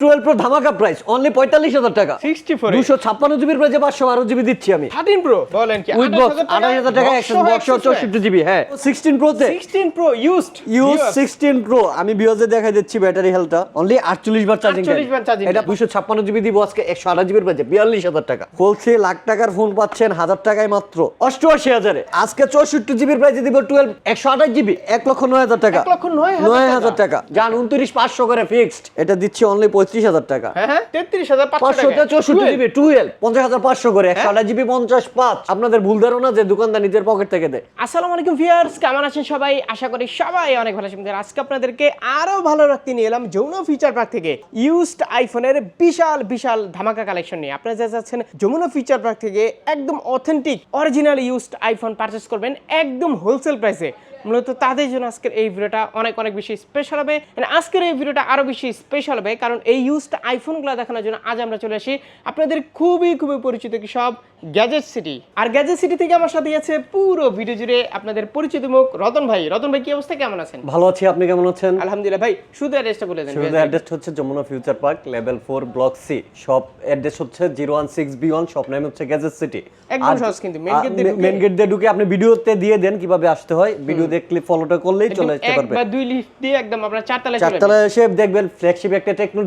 Twelve pro ধামাকা price only পঁয়তাল্লিশ হাজার টাকা। 64 দুশো ছাপ্পান্ন জিবির প্রাইসে পাঁচশো বারো জিবি দিচ্ছি আমি। 13 প্রো বলেন কি উইথ বক্স আঠাশ হাজার টাকা একশো বক্স চৌষট্টি জিবি হ্যাঁ। সিক্সটিন প্রোতে 16 pro used use sixteen pro আমি বিওজে দেখা দিচ্ছি ব্যাটারি হেলথটা অনলি আটচল্লিশ বার চার্জিং 48 বার charging এটা দুশো ছাপ্পান্ন জিবি দিব আজকে একশো আঠাশ জিবির প্রাইসে বিয়াল্লিশ হাজার টাকা। বলছি লাখ টাকার ফোন পাচ্ছেন হাজার টাকায় মাত্র। অষ্টআশি হাজারে। আজকে চৌষট্টি জিবির প্রাইসে দিব টুয়েলভ একশো আঠাশ জিবি এক লক্ষ নয় হাজার টাকা। এক লক্ষ নয় হাজার টাকা। হাজার টাকা। যান উনত্রিশ পাঁচশো করে ফিক্সড এটা দিচ্ছি অনলি হাজার টাকা। 33500 চৌষট্টি জিবি টুয়েলভ পঞ্চাশ হাজার পাঁচশো করে একশো? আঠাশ জিবি পঞ্চাশ পাঁচ। আপনাদের ভুল ধারণা যে দোকানদার নিজের পকেট থেকে দেয়। আসসালামু আলাইকুম ভিউয়ার্স কেমন আছেন সবাই? আশা করি সবাই অনেক ভালো আছেন। আজকে আপনাদেরকে আরও ভালো রাখতে নিয়ে এলাম যমুনা ফিচার পার্ক থেকে ইউজড আইফোনের বিশাল বিশাল ধামাকা কালেকশন নিয়ে। আপনারা যা যাচ্ছেন যমুনা ফিচার পার্ক থেকে একদম authentic original used iPhone purchase করবেন একদম হোলসেল প্রাইসে মূলত তাদের জন্য আজকের এই ভিডিওটা অনেক অনেক বেশি স্পেশাল হবে। আজকের এই ভিডিওটা আরও বেশি স্পেশাল হবে, কারণ এই ইউজড আইফোনগুলো দেখানোর জন্য আজ আমরা চলে আসি আপনাদের খুবই খুবই পরিচিত কি সব গ্যাজেট সিটি আর গ্যাজেট সিটি থেকে আমার সাথে আছে পুরো ভিডিও জুড়ে আপনাদের পরিচিত মুখ রতন ভাই। রতন ভাই কি অবস্থা? কেমন আছেন? ভালো আছি আপনি কেমন আছেন? আলহামদুলিল্লাহ ভাই শুধু অ্যাড্রেসটা বলে দেন শুরুতে অ্যাড্রেস হচ্ছে Jamuna future park level four block C shop address হচ্ছে zero one six B one shop name হচ্ছে গ্যাজেট সিটি একদম সহজ কিন্তু, main gate দিয়ে মেন গেট দিয়ে ঢুকে আপনি ভিডিওতে দিয়ে দেন কীভাবে আসতে হয়। ভিডিও দিয়ে ক্লিপ ফলোটা করলেই চলে আসতে এক পারবে। বা দুই লিফট দিয়ে একদম আপনার চারতলায় চলে যাবেন। চারতলায় এসে দেখবেন ফ্ল্যাগশিপ একটা টেকনো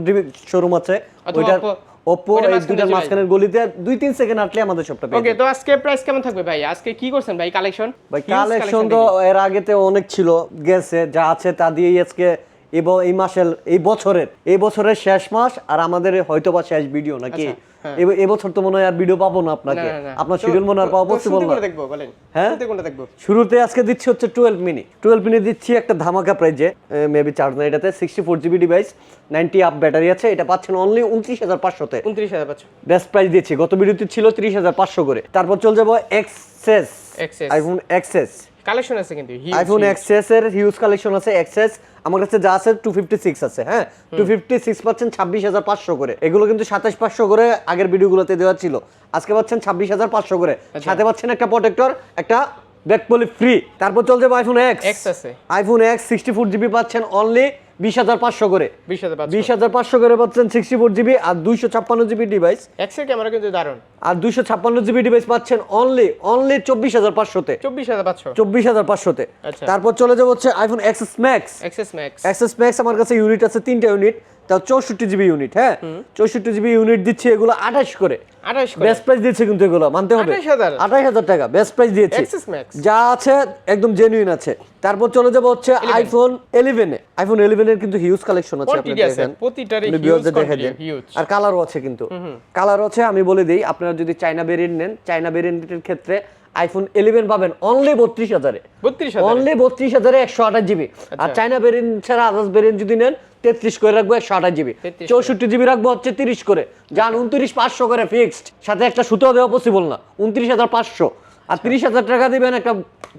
শোরুম আছে। Oppo। ওপো এই দুটার মাঝখানের গলিতে দুই তিন সেকেন্ড আটলে আমাদের শপটা পেয়ে ওকে তো আজকে প্রাইস কেমন থাকবে ভাই? আজকে কি করছেন ভাই? কালেকশন ভাই কালেকশন তো এর আগেতে অনেক ছিল গেছে যা আছে তা দিয়েই আজকে এবং এই মাসের এই বছরের এই বছরের শেষ মাস আর আমাদের হয়তো বা শেষ ভিডিও নাকি? আচ্ছা, হ্যাঁ। এব- এবছর তো মনে হয় আর ভিডিও পাবো না আপনাকে। আপনার শিডিউল মনে হয় পাওয়া পসিবল না। হ্যাঁ? শুরুতে আজকে দিচ্ছি হচ্ছে টুয়েলভ মিনি টুয়েলভ মিনি দিচ্ছি একটা ধামাকা প্রাইজে মেবি চার্জ না এটাতে sixty four GB device ninety up battery আছে এটা পাচ্ছেন অনলি উনত্রিশ হাজার পাঁচশোতে। উনত্রিশ হাজার পাঁচশো। বেস্ট প্রাইস দিয়েছি। গত ভিডিওতে ছিল ত্রিশ হাজার পাঁচশো করে। তারপর চলে যাব এক্সেস। আইফোন এক্সেস কালেকশন আছে কিন্তু আইফোন এক্সএস এর হিউজ কালেকশন আছে এক্সএস আমার কাছে যা আছে টু ফিফটি সিক্স আছে হ্যাঁ? টু ফিফটি সিক্স পাচ্ছেন ছাব্বিশ হাজার পাঁচশো করে। এগুলো কিন্তু সাতাশ পাঁচশো করে আগের ভিডিওগুলোতে দেওয়া ছিল। আজকে পাচ্ছেন ছাব্বিশ হাজার পাঁচশো করে। আচ্ছা। সাথে পাচ্ছেন একটা প্রোটেক্টর একটা ব্যাক পলি ফ্রি তারপর চলছে আইফোন এক্স এক্স আছে। IPhone X sixty four GB পাচ্ছেন অনলি বিশ হাজার পাঁচশো করে। বিশ হাজার পাঁচশো। বিশ হাজার পাঁচশো করে পাচ্ছেন সিক্সটি ফোর জিবি আর দুইশো ছাপ্পান্ন জিবি ডিভাইস এক্সের ক্যামেরা কিন্তু দারুণ। আর দুইশো ছাপ্পান্ন জিবি ডিভাইস পাচ্ছেন অনলি অনলি চব্বিশ হাজার পাঁচশোতে। চব্বিশ হাজার পাঁচশো। চব্বিশ হাজার পাঁচশোতে। আচ্ছা। তারপর চলে যাব হচ্ছে iPhone XS Max XS Max আমার কাছে ইউনিট আছে তিনটা ইউনিট তাও চৌষট্টি জিবি ইউনিট হ্যাঁ? চৌষট্টি জিবি ইউনিট দিচ্ছে এগুলো আঠাশ করে। বেস্ট প্রাইস দিচ্ছে কিন্তু এগুলো মানতে হবে। আঠাশ হাজার। টাকা বেস্ট প্রাইস দিয়েছি। যা আছে একদম জেনুইন আছে। তারপর চলে যাব হচ্ছে আইফোন ইলেভেনে আইফোন ইলেভেনের কিন্তু হিউজ কালেকশন আছে আপনি দেখেন দেখে দেন। আর কালারও আছে কিন্তু। কালারও আছে আমি বলে দিই আপনারা যদি চাইনা ভেরিয়েন্ট নেন চাইনা ভেরিয়েন্টের ক্ষেত্রে আইফোন ইলেভেন পাবেন অনলি বত্রিশ হাজারে। বত্রিশ হাজার। অনলি বত্রিশ হাজারে একশো আঠাশ জিবি। আর চাইনা ভেরিয়েন্ট ছাড়া আদার্স ভেরিয়েন্ট যদি নেন তেত্রিশ করে রাখব একশো আঠাশ জিবি। চৌষট্টি জিবি রাখব হচ্ছে তিরিশ করে। যান উনত্রিশ পাঁচশো করে ফিক্সড সাথে একটা সুতো দেওয়া পসিবল না। উনত্রিশ হাজার পাঁচশো। আর তিরিশ হাজার টাকা দিবেন একটা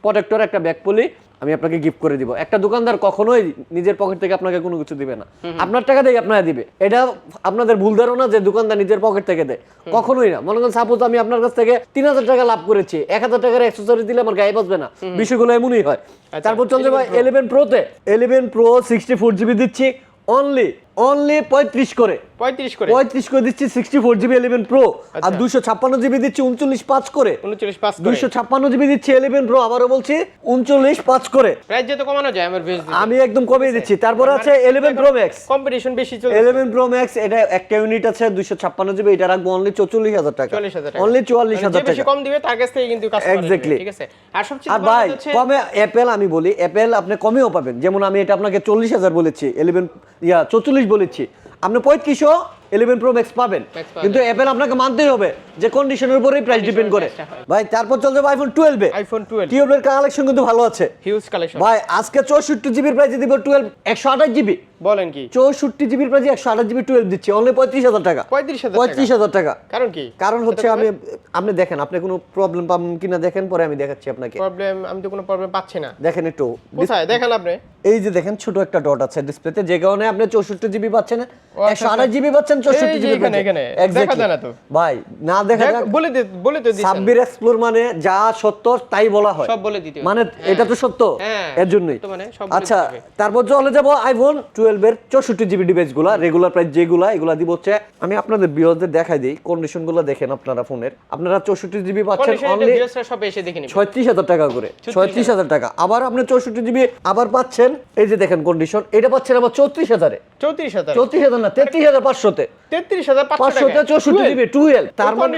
প্রোটেক্টর একটা ব্যাক পলি আমি আপনাকে গিফট করে দিব। একটা দোকানদার কখনোই নিজের পকেট থেকে আপনাকে কোনো কিছু দিবে না। আপনার টাকা দিয়ে আপনারা দিবে। এটা আপনাদের ভুল ধারণা যে দোকানদার নিজের পকেট থেকে দেয়। কখনোই না। মনে করেন সাপোজ আমি আপনার কাছ থেকে তিন হাজার টাকা লাভ করেছি। এক হাজার টাকার অ্যাক্সেসরি দিলে আমার গায়ে বাঁচবে না। বিষয়গুলো এমনই হয়। তারপর চলছে ভাই eleven প্রোতে eleven pro sixty four GB দিচ্ছি। অনলি অনলি পঁয়ত্রিশ করে। পঁয়ত্রিশ করে। পঁয়ত্রিশ করে দিচ্ছি sixty four GB eleven pro আর। দুশো ছাপ্পান্ন জিবি দিচ্ছি উনচল্লিশ পাঁচ করে। উনচল্লিশ পাঁচ করে। দুইশো ছাপ্পান্ন জিবি দিচ্ছি ইলেভেন প্রো আবারও বলছি উনচল্লিশ পাঁচ করে। প্রাইস যেহেতু কমানো যায় আমার আমি একদম কমিয়ে দিচ্ছি। তারপর আছে ইলেভেন প্রো ম্যাক্স কম্পিটিশন বেশি চলছে। ইলেভেন প্রো ম্যাক্স এটা একটা ইউনিট আছে দুইশো ছাপ্পান্ন জিবি এটা রাখব অনলি চৌচল্লিশ হাজার টাকা। চল্লিশ হাজার টাকা। অনলি চুয়াল্লিশ মানে হাজার বেশি টাকা। কম দিবে তার কাছ থেকে কিন্তু Exactly. ঠিক আছে? আর সবচেয়ে আর ভাই কমে অ্যাপেল আমি বলি অ্যাপেল আপনি কমেও পাবেন। যেমন আমি এটা আপনাকে চল্লিশ হাজার বলেছি ইলেভেন ইয়া বলেছি। আপনি পঁয়ত্রিশও ইলেভেন প্রো ম্যাক্স পাবেন। কিন্তু অ্যাপেল আপনাকে মানতেই হবে যে কন্ডিশনের উপরেই প্রাইস ডিপেন্ড করে। ভাই তারপর চলছে আইফোন টুয়েলভে আইফোন টুয়েলভ টুয়েলভের কালেকশন কিন্তু ভালো আছে। হিউজ কালেকশন ভাই আজকে চৌষট্টি জিবির প্রাইসে দিব টুয়েলভ একশো আঠাশ জিবি বলেন কি? চৌষট্টি জিবির প্রাইসে একশো আঠাশ জিবি টুয়েলভ দিচ্ছি অনলি পঁয়ত্রিশ হাজার টাকা। পঁয়ত্রিশ হাজার টাকা। কারণ কি? কারণ হচ্ছে আমি আপনি দেখেন আপনি কোনো প্রবলেম পাবেন কিনা দেখেন পরে আমি দেখাচ্ছি আপনাকে। প্রবলেম আমি তো কোনো প্রবলেম পাচ্ছি না। দেখেন একটু। কোথায়? দেখান আপনি। এই যে দেখেন ছোট একটা ডট আছে ডিসপ্লেতে যে কারণে আপনি চৌষট্টি জিবি পাচ্ছেন আচ্ছা, একশো আঠাশ জিবি পাচ্ছেন চৌষট্টি এই যে জিবি এখানে, এখানে। দেখা যায় না তো। ভাই না দেখা যাক। বলে বলে তো দিছেন। সাব্বির এক্সপ্লোর মানে যা সত্য তাই বলা হয়। সব বলে দিতে মানে এটা তো সত্য হ্যাঁ, এর জন্যই। তো মানে আচ্ছা তারপর চলে যাব আইফোন টুয়েলভ এর চৌষট্টি জিবি ডিভাইসগুলা রেগুলার প্রাইস যেগুলা এগুলা দিব হচ্ছে আমি আপনাদের বিয়দের দেখাই দিই কন্ডিশনগুলো দেখেন আপনারা ফোনের। আপনারা চৌষট্টি জিবি পাচ্ছেন অনলি সব এসে দেখে নিবে। ছয়ত্রিশ হাজার টাকা করে ছয়ত্রিশ হাজার। টাকা। আবার আপনি চৌষট্টি জিবি আবার পাচ্ছেন এই যে দেখেন কন্ডিশন এটা পাচ্ছেন আবার চৌত্রিশ হাজারে। 34,000 চৌত্রিশ হাজার না তেত্রিশ হাজার পাঁচশোতে 33,500 পাঁচশোতে। টুয়েলভ। মানে।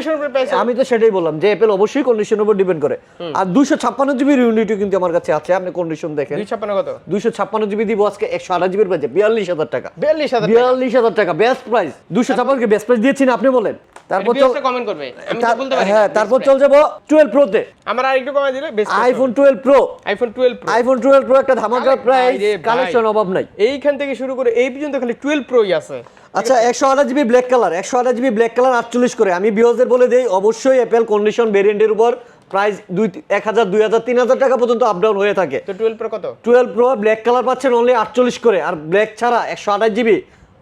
আমি তো সেটাই বললাম যে এপেল অবশ্যই কন্ডিশনের উপর ডিপেন্ড করে। আর ছাপ্পান্ন জিবি ইউনিটও কিন্তু আমার কাছে আছে আপনি কন্ডিশন দেখেন। 256 দুইশো ছাপ্পান্ন জিবি দিব আজকে একশো আঠাশ জিবির প্রাইসে বিয়াল্লিশ হাজার টাকা। বিয়াল্লিশ হাজার টাকা। বেস্ট প্রাইস ছাপ্পান্নকে বেস্ট প্রাইস দিয়েছি না আপনি বলেন। তারপর করবে। হ্যাঁ তারপর চল যাব টুয়েলভ প্রোতে আমার আরেকটু কমাই দিলে iPhone twelve pro 12 Pro। IPhone twelve pro একটা ধামাকা প্রাইস। কালেকশন অভাব নাই। এইখান থেকে শুরু করে এই পর্যন্ত খালি 12 প্রোই আছে। আচ্ছা একশো আঠাশ জিবি ব্ল্যাক কালার একশো আঠাশ জিবি ব্ল্যাক কালার আটচল্লিশ করে। আমি বিহজের বলে দিই অবশ্যই অ্যাপেল কন্ডিশন ভেরিয়েন্টের উপর প্রাইস দুই এক হাজার দুই হাজার তিন হাজার টাকা পর্যন্ত আপ ডাউন হয়ে থাকে। তো 12 প্রো কত? টুয়েলভ প্রো ব্ল্যাক কালার পাচ্ছেন অনলি আটচল্লিশ করে আর ব্ল্যাক ছাড়া একশো আঠাশ জিবি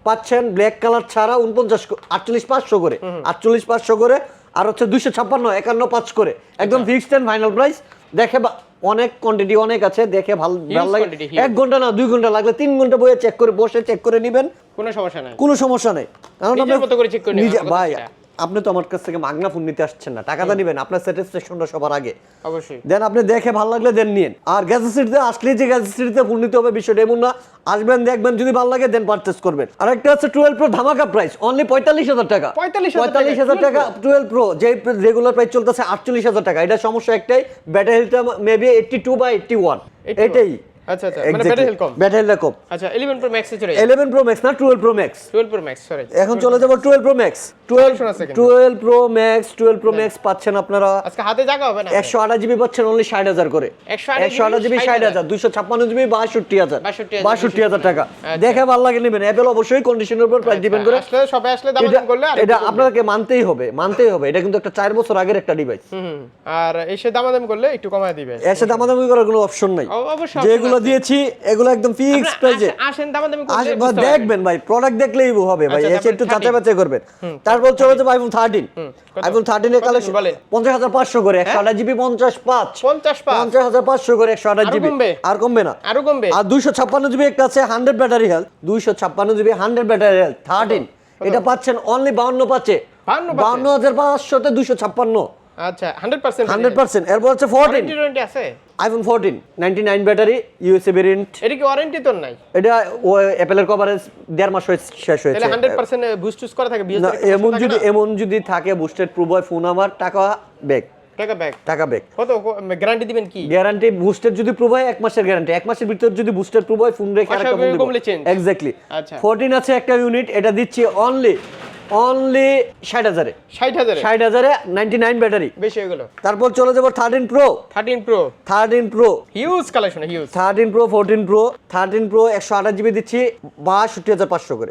পাচ্ছেন ব্ল্যাক কালার ছাড়া উনপঞ্চাশ আটচল্লিশ পাঁচশো করে। আটচল্লিশ পাঁচশো করে আর হচ্ছে দুইশো ছাপ্পান্ন একান্ন পাঁচ করে। একদম ফিক্সড অ্যান্ড ফাইনাল প্রাইস দেখে বা- অনেক কোয়ান্টিটি অনেক আছে দেখে ভালো ভালো লাগে। এক ঘণ্টা না দুই ঘণ্টা লাগলে তিন ঘণ্টা বইয়ে চেক করে বসে চেক করে নেবেন। কোনো সমস্যা নাই। কোনো সমস্যা নেই। কারণ নিজের করে নিজে- ভাই আপনি তো আমার কাছ থেকে মাগনা ফোন নিতে আসছেন না। টাকাটা নেবেন আপনার স্যাটিসফ্যাকশনটা সবার আগে। অবশ্যই। দেন আপনি দেখে ভালো লাগলে দেন নিন আর গ্যাসেসিটিতে আসলে যে গ্যাসেসিটিতে ফোন নিতে হবে বিষয়টা এমন না। আসবেন দেখবেন যদি ভালো লাগে দেন পারচেস করবেন। আর একটা হচ্ছে টুয়েলভ প্রো ধামাকা প্রাইস অনলি পঁয়তাল্লিশ হাজার টাকা। 45,000 পঁয়তাল্লিশ হাজার টাকা টুয়েলভ প্রো যে রেগুলার প্রাইস চলতেছে আটচল্লিশ হাজার টাকা। এটা সমস্যা একটাই ব্যাটারি হেলথটা মেবি এইটটি টু বা এইটটি ওয়ান 81 এটাই। আচ্ছা, আচ্ছা, মানে battery কম। ব্যাটারি কম। আচ্ছা 11 প্রো ম্যাক্সে চলে যাই ইলেভেন প্রো ম্যাক্স না twelve pro max 12 pro max sorry এখন চলে যাব twelve pro max twelve Option আছে কিন্তু। Twelve pro max twelve pro max পাচ্ছেন আপনারা আজকে হাতে জায়গা হবে না? একশো আঠাশ জিবি পাচ্ছেন অনলি ষাট হাজার করে। 128 জিবি ষাট হাজার দুইশো ছাপ্পান্ন জিবি বাষট্টি হাজার। 62,000 টাকা। আচ্ছা। দেখে ভালো লাগে নেবেন। অ্যাপেল অবশ্যই কন্ডিশনের উপর প্রাইস ডিপেন্ড করে। আসলে সবে আসলে দাম এটা করলে এটা আপনাকে মানতেই হবে মানতেই হবে। এটা কিন্তু একটা চার বছর আগের একটা ডিভাইস আর এসে দামাদামি করলে একটু কমায় দিবে এর সাথে দামাদামি করার কোনো অপশন নাই। অবশ্যই যেগুলো। দিয়েছি এগুলো একদম ফিক্স প্রাইসে আসেন- দামাদামি করলে আসে- দেখবেন ভাই প্রোডাক্ট দেখলেই হবে ভাই আচ্ছা, এসে একটু 13 যাচাই বাছাই করবেন। তারপর চলে যাবে আইফোন থার্টিন কত? আইফোন থার্টিনের কত কালেকশন বলেন? পঞ্চাশ হাজার পাঁচশো করে একশো আঠাশ জিবি পঞ্চাশ পাঁচ। 55 পঞ্চাশ হাজার পাঁচশো করে একশো আঠাশ আরও জিবি। আর কমবে না। আরও কমবে? আর দুইশো ছাপ্পান্ন জিবি একটা আছে হান্ড্রেড ব্যাটারি হেলথ দুইশো ছাপ্পান্ন GB hundred battery health thirteen এটা পাচ্ছেন অনলি বাউন্ন পাচ্ছে 52 পাচ্ছে? বাউন্ন হাজার পাঁচশোতে দুইশো ছাপ্পান্ন। আচ্ছা 100% হান্ড্রেড পার্সেন্ট এরপর হচ্ছে ফোরটিন ওয়ারেন্টি ওয়ারেন্টি আছে? IPhone fourteen ninety nine battery USA variant এটা কি ওয়ারেন্টি তো নাই? এটা ও কভারেজ দেড় মাস শেষ হয়েছে। তাহলে 100% বুস্ট টুস করা থাকে এমন যদি এমন যদি থাকে বুস্টেড প্রুভ ফোন আমার টাকা ব্যাক টাকা ব্যাক টাকা ব্যাক কত? গ্যারান্টি দিবেন কি? গ্যারান্টি বুস্টেড যদি এক মাসের গ্যারান্টি এক মাসের ভিতর যদি বুস্টেড হয় ফোন রেখে আরেকটা ফোন অস্বাভাবিক এক্স্যাক্টলি আচ্ছা। 14 আছে একটা ইউনিট এটা দিচ্ছি অনলি অনলি ষাট হাজারে। 60000 ষাট হাজারে নাইনটি নাইন ব্যাটারি বেশি হয়ে গেল। তারপর চলে যাব thirteen pro 13 pro thirteen pro huge collection huge thirteen pro fourteen pro thirteen pro একশো আঠাশ জিবি দিচ্ছি বাষট্টি হাজার পাঁচশো করে।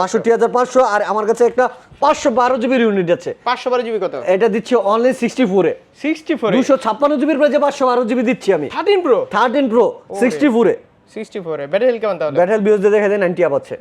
বাষট্টি হাজার পাঁচশো। আর আমার কাছে একটা পাঁচশো বারো জিবির ইউনিট আছে। 512 জিবি কত? এটা দিচ্ছি অনলি সিক্সটি ফোরে 64 দুশো ছাপ্পান্ন জিবির প্রাইজে পাঁচশো বারো জিবি দিচ্ছি আমি। 13 প্রো থার্টিন প্রো সিক্সটি ফোরে 64 এ। ব্যাটারি হেলথ কেমন তাহলে? ব্যাটারি বিউজ দেখা যায় নাইনটি আপ আছে।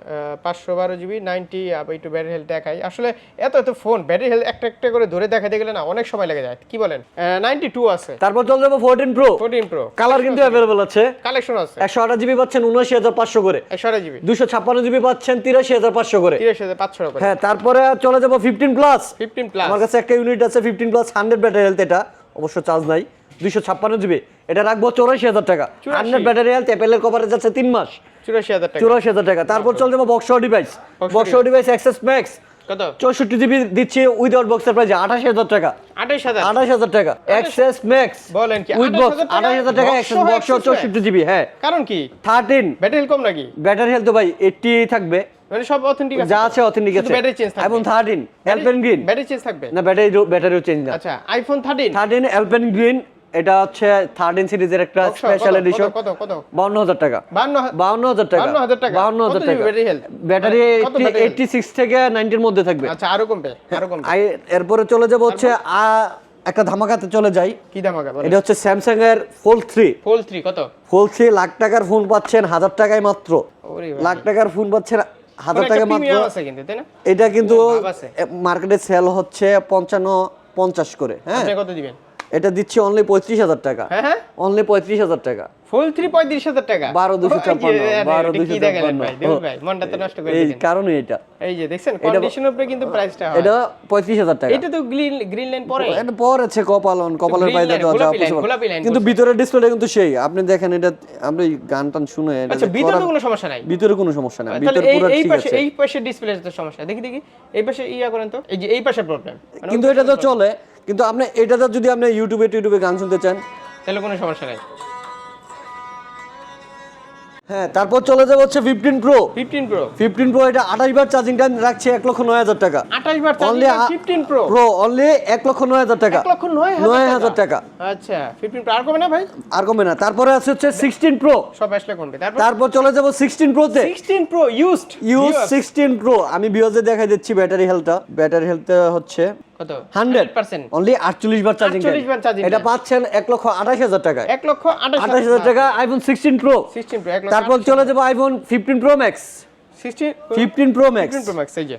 পাঁচশো বারো জিবি নাইনটি আবার একটু ব্যাটারি হেলথ দেখাই। আসলে এত এত ফোন ব্যাটারি হেলথ একটা একটা করে ধরে দেখাতে গেলে না অনেক সময় লেগে যায়। কি বলেন? নাইনটি টু আছে। তারপর চলে যাব প্রো ফোরটিন প্রো কালার কিন্তু অ্যাভেলেবল আছে। কালেকশন আছে। একশো আঠাশ জিবি পাচ্ছেন উনআশি হাজার পাঁচশো করে। একশো আঠাশ জিবি দুশো ছাপ্পান্ন জিবি পাচ্ছেন তিরাশি হাজার পাঁচশো করে। তিরিশ হাজার পাঁচশো টাকা হ্যাঁ তারপরে চলে যাব ফিফটিন প্লাস ফিফটিন প্লাস আমার কাছে একটা ইউনিট আছে fifteen plus hundred battery health এটা। অবশ্য চার্জ নাই। দুইশো ছাপ্পান্ন জিবি এটা রাখব চৌরাশি হাজার টাকা। 84 হান্ড্রেড ব্যাটারি হেলথ অ্যাপেলের কভারেজ আছে তিন মাস। চুরাশি হাজার টাকা। চৌরাশি হাজার টাকা। তারপর চলে যাব box device box device XS max কত? চৌষট্টি জিবি দিচ্ছি উইদাউট বক্সের প্রাইস আঠাশ হাজার টাকা। আঠাশ হাজার। আঠাশ হাজার টাকা। অ্যাক্সেস ম্যাক্স বলেন কি? উইথ বক্স আঠাশ হাজার টাকা অ্যাক্সেস বক্স চৌষট্টি জিবি হ্যাঁ। কারণ কি? থার্টিন ব্যাটারি কম নাকি? ব্যাটারি হেলথ ভাই এইটটি থাকবে। মানে সব অথেন্টিক আছে যা আছে অথেন্টিক আছে। ব্যাটারি চেঞ্জ থাকবে। এবং thirteen alpine green battery change থাকবে? না ব্যাটারি ব্যাটারিও চেঞ্জ না। আচ্ছা iPhone thirteen thirteen alpine green এটা হচ্ছে থার্টিন সিরিজের একটা স্পেশাল এডিশন বাউন্ন হাজার টাকা। বান্ন বাউন্ন হাজার টাকা। 52,000 টাকা। বাউন্ন হাজার টাকা। ব্যাটারি? এইটটি সিক্স থেকে নাইনটির মধ্যে থাকবে। আচ্ছা আরও কমবে আরও কমবে। এরপরে চলে যাব হচ্ছে আ- একটা ধামাকাতে চলে যাই। কি আগে এটা হচ্ছে স্যামসাং এর ফোল্ড থ্রি ফোল থ্রি কত? ফোল্ড থ্রি লাখ টাকার ফোন পাচ্ছেন হাজার টাকায় মাত্র। লাখ টাকার ফোন পাচ্ছেন হাজার মানে টাকা মাত্র। এটা কিন্তু মার্কেটে সেল হচ্ছে পঞ্চান্ন পঞ্চাশ করে হ্যাঁ? কত দিবেন? এটা দিচ্ছি অনলি পঁয়ত্রিশ হাজার টাকা। হ্যাঁ হ্যাঁ। অনলি পঁয়ত্রিশ হাজার টাকা। ফুল থ্রি পঁয়ত্রিশ হাজার টাকা? বারো দুশো ছাপ্পান্ন বারো দুশো মনটা তো নষ্ট করে এই কারণে এটা। এই যে দেখছেন কন্ডিশনের উপরে কিন্তু প্রাইসটা এটা পঁয়ত্রিশ হাজার টাকা। এটা তো গ্রিন গ্রিন লাইন পরে। এটা পরেছে কপালন কপালের দেওয়া কিন্তু ডিসপ্লেটা কিন্তু সেই। আপনি দেখেন এটা আপনি গান টান শুনে এটা আচ্ছা ভিতরে কোনো সমস্যা নাই। ভিতরে কোনো সমস্যা নাই। ভিতর পুরো ঠিক আছে। এই পাশে ডিসপ্লে তো সমস্যা। দেখি দেখি। এই পাশে ইয়া করেন তো। এই যে এই পাশে প্রবলেম কিন্তু এটা তো চলে। কিন্তু আপনি এটাতে যদি আপনি ইউটিউবে টিউটিউবে গান শুনতে চান। তাহলে কোনো সমস্যা নাই। হ্যাঁ তারপর চলে যাবে হচ্ছে fifteen pro fifteen pro fifteen pro এটা আঠাশ বার চার্জিং টাইম রাখছে এক লক্ষ নয় হাজার টাকা। আঠাশ বার only fifteen pro pro only এক লক্ষ নয় হাজার টাকা। লক্ষ নয় হাজার টাকা। আচ্ছা ফিফটিন প্রো আর কমে না ভাই? আর কমে না। তারপরে আছে হচ্ছে সিক্সটিন প্রো সব আসলে কমবে। তারপর? চলে যাব sixteen প্রোতে sixteen pro used use sixteen pro আমি বিওজে দেখাই দিচ্ছি ব্যাটারি হেলথটা ব্যাটারি হেলথ হচ্ছে কত? হান্ড্রেড। পার্সেন্ট। অনলি আটচল্লিশ বার চার্জিং 48 বার charging এটা পাচ্ছেন এক লক্ষ আঠাশ হাজার টাকায়। লক্ষ আঠাশ আঠাশ হাজার টাকা iPhone sixteen pro sixteen pro তারপর চলে যাব iPhone fifteen pro max sixteen fifteen pro max fifteen pro max এই যে।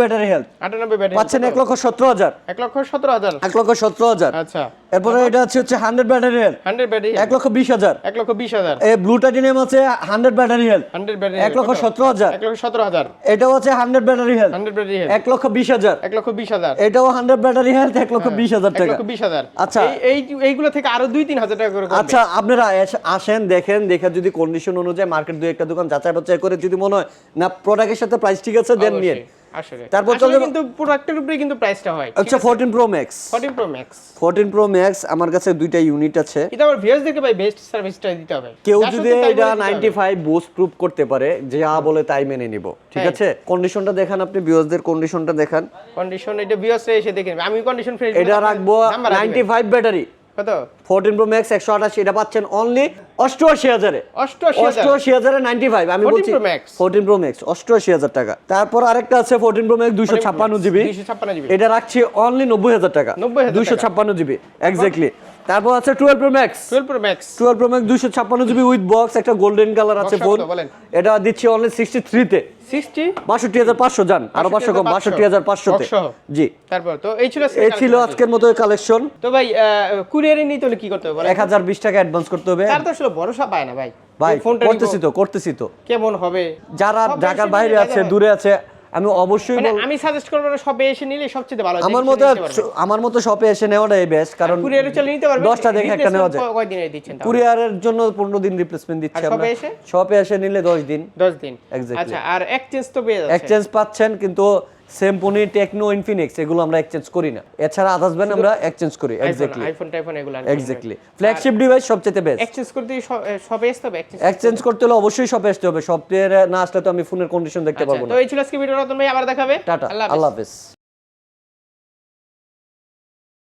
ব্যাটারি হেলথ আটানব্বই ব্যাটারি পাচ্ছেন এক লক্ষ সতেরো হাজার। এক লক্ষ সতেরো হাজার। এক লক্ষ সতেরো হাজার। আচ্ছা। এরপরে এটা হচ্ছে হচ্ছে hundred battery health hundred battery এক লক্ষ বিশ হাজার। এক লক্ষ বিশ হাজার। এই ব্লু টাইটেনিয়াম আছে hundred battery health hundred battery এক লক্ষ সতেরো হাজার। এক লক্ষ সতেরো হাজার। এটাও আছে hundred battery health hundred battery এক লক্ষ বিশ হাজার। এক লক্ষ বিশ হাজার। এটাও হান্ড্রেড ব্যাটারি হেলথ এক লক্ষ বিশ হাজার টাকা। লক্ষ বিশ হাজার। আচ্ছা। এই- এই এইগুলো থেকে আরও দুই তিন হাজার টাকা করে আচ্ছা আপনারা আসেন দেখেন দেখে যদি কন্ডিশন অনুযায়ী মার্কেট দুই একটা দোকান যাচাই বাছাই করে যদি মনে হয় না প্রোডাক্টের সাথে প্রাইস ঠিক আছে দেন নিয়ে আসলে। তারপর চলে কিন্তু প্রোডাক্টের উপরে কিন্তু প্রাইসটা হয় আচ্ছা fourteen pro max fourteen pro max fourteen pro max আমার কাছে দুইটা ইউনিট আছে। কিন্তু আমার ভিউয়ার্স দেখে ভাই বেস্ট সার্ভিসটা দিতে হবে। কেউ যদি এটা বলে দিতে ফাইভ বুস্ট প্রুফ করতে পারে যে যা বলে তাই মেনে নিব ঠিক হ্যাঁ। আছে? কন্ডিশনটা দেখান আপনি বিওসদের কন্ডিশনটা দেখান। কন্ডিশন এটা ভিউয়ার্স এসে দেখে নেবে। আমি কন্ডিশন ফ্রেশ এটা রাখব নাইনটি ফাইভ ব্যাটারি কত? ফোরটিন প্রো ম্যাক্স একশো আঠাশি এটা পাচ্ছেন অনলি অষ্টআশি হাজারে। অষ্টআশি হাজার। অষ্টআশি হাজারে নাইনটি ফাইভ আমি 14 বলছি Pro Max। Fourteen pro max অষ্টআশি হাজার টাকা। তারপর আরেকটা আছে ফোরটিন প্রো ম্যাক্স দুইশো ছাপ্পান্ন জিবি। দুইশো এটা রাখছি অনলি নব্বই হাজার টাকা। 90,000 দুইশো টাকা। ছাপ্পান্ন জিবি এক্স্যাক্টলি তারপর আছে twelve pro max twelve pro max twelve pro max দুইশো ছাপ্পান্ন জিবি উইথ বক্স একটা গোল্ডেন কালার আছে ফোন বলেন? এটা দিচ্ছি অনলি সিক্সটি থ্রিতে সিক্সটি বাষট্টি হাজার পাঁচশো যান। আরও পাঁচশো কম 62,500 বাষট্টি হাজার পাঁচশোতে Box সহ। জি। তারপর তো এই ছিল আজকের এই ছিল আজকের মতো কালেকশন তো ভাই কুরিয়ারে নিতে হলে কি করতে হবে বলেন? এক হাজার বিশ টাকা অ্যাডভান্স করতে হবে। তার তো আসলে ভরসা পায় না ভাই। ভাই করতেছি তো করতেছি তো। কেমন হবে? যারা ঢাকার বাইরে আছে দূরে আছে আমি অবশ্যই মানে আমি সাজেস্ট করব না সবে এসে নিলে সবচেয়ে ভালো আমার মতো আমার মতো শপে এসে নেওয়াটাই বেস্ট কারণ কুরিয়ারে চলে নিতে পারবে। দশটা দেখে একটা নেওয়া যায়। কয়দিনে দিচ্ছেন তাও? কুরিয়ারের জন্য পনেরো দিন রিপ্লেসমেন্ট দিচ্ছি আমরা। শপে এসে? শপে এসে নিলে দশ দিন। দশ দিন। Exactly. আচ্ছা আর এক্সচেঞ্জ তো পেয়ে যাচ্ছে। এক্সচেঞ্জ পাচ্ছেন কিন্তু সেমপনি টেকনো ইনফিনিক্স এগুলো আমরা এক্সচেঞ্জ করি না। এছাড়া আদার্স ব্যান্ড আমরা এক্সচেঞ্জ করি এক্স্যাক্টলি আইফোন টাইফোন এগুলো এক্স্যাক্টলি ফ্ল্যাগশিপ ডিভাইস সবচেয়ে বেস্ট এক্সচেঞ্জ করতে সবে আসতে হবে এক্সচেঞ্জ করতে হলে অবশ্যই শপে আসতে হবে। সফটওয়্যার না আসলে তো আমি ফোনের কন্ডিশন দেখতে পারব তো না এই ছিল আজকে ভিডিও রতন ভাই আবার দেখাবে টাটা। আল্লাহ হাফেজ।